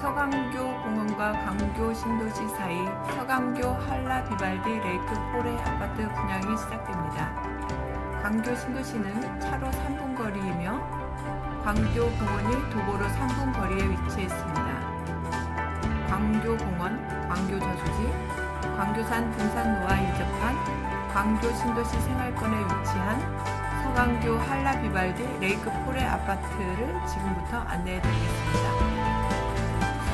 서강교 공원과 강교 신도시 사이 서강교 한라 비발디 레이크 폴의 아파트 분양이 시작됩니다. 광교 신도시는 차로 3분 거리이며 광교 공원이 도보로 3분 거리에 위치해 있습니다. 광교 공원, 광교 저수지, 광교산 등산로와 인접한 광교 신도시 생활권에 위치한 서강교 한라 비발디 레이크 폴의 아파트를 지금부터 안내해 드리겠습니다.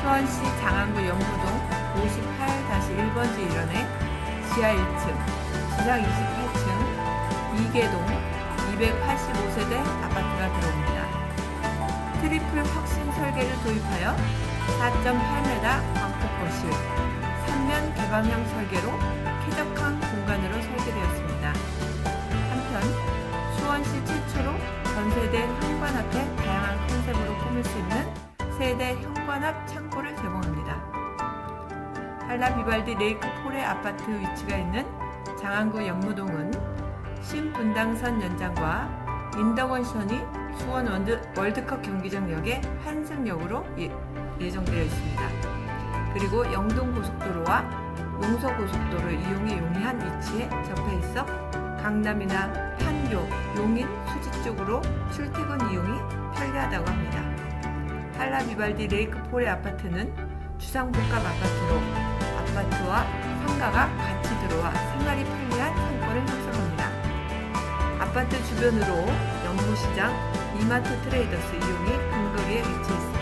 수원시 장안구 영구동 58-1번지 1원에 지하 1층, 지상 28층, 2개동 285세대 아파트가 들어옵니다. 트리플 혁신 설계를 도입하여 4.8m 광폭 거실, 3면 개방형 설계로 쾌적한 공간으로 설계되었습니다. 한편 수원시 최초로 전세대 현관 앞에 다양한 컨셉으로 꾸밀 수 있는 세대 현관 앞 제공합니다. 한라 비발디 레이크 폴의 아파트 위치가 있는 장안구 영무동은 신분당선 연장과 인덕원선이 수원 월드, 월드컵 경기장역의 환승역으로 예, 예정되어 있습니다. 그리고 영동고속도로와 용서고속도로 이용이 용이한 위치에 접해 있어 강남이나 판교, 용인, 수지 쪽으로 출퇴근 이용이 편리하다고 합니다. 한라 비발디 레이크 폴의 아파트는 주상복합 아파트로 아파트와 상가가 같이 들어와 생활이 편리한 상권을 형성합니다. 아파트 주변으로 영무시장, 이마트 트레이더스 이용이 근거리에 위치해 있습니다.